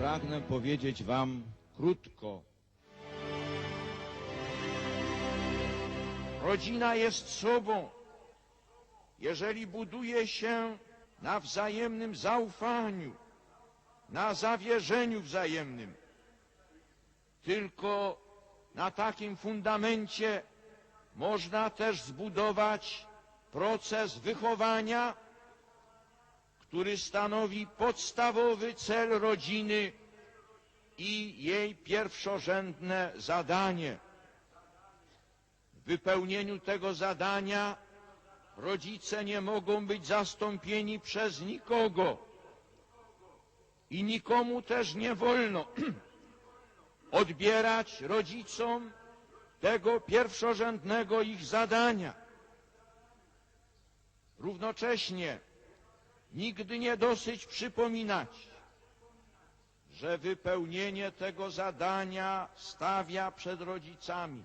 pragnę powiedzieć wam krótko. Rodzina jest sobą. Jeżeli buduje się na wzajemnym zaufaniu, na zawierzeniu wzajemnym, tylko na takim fundamencie można też zbudować proces wychowania, który stanowi podstawowy cel rodziny i jej pierwszorzędne zadanie. W wypełnieniu tego zadania rodzice nie mogą być zastąpieni przez nikogo i nikomu też nie wolno odbierać rodzicom tego pierwszorzędnego ich zadania. Równocześnie nigdy nie dosyć przypominać, że wypełnienie tego zadania stawia przed rodzicami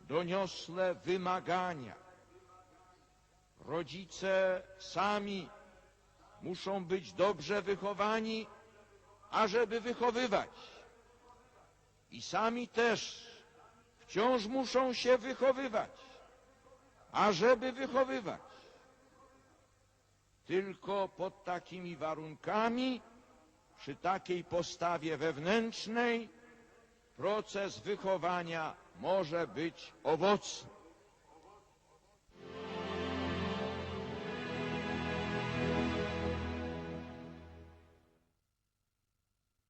doniosłe wymagania. Rodzice sami muszą być dobrze wychowani, ażeby wychowywać. I sami też wciąż muszą się wychowywać, ażeby wychowywać. Tylko pod takimi warunkami, przy takiej postawie wewnętrznej, proces wychowania może być owocny.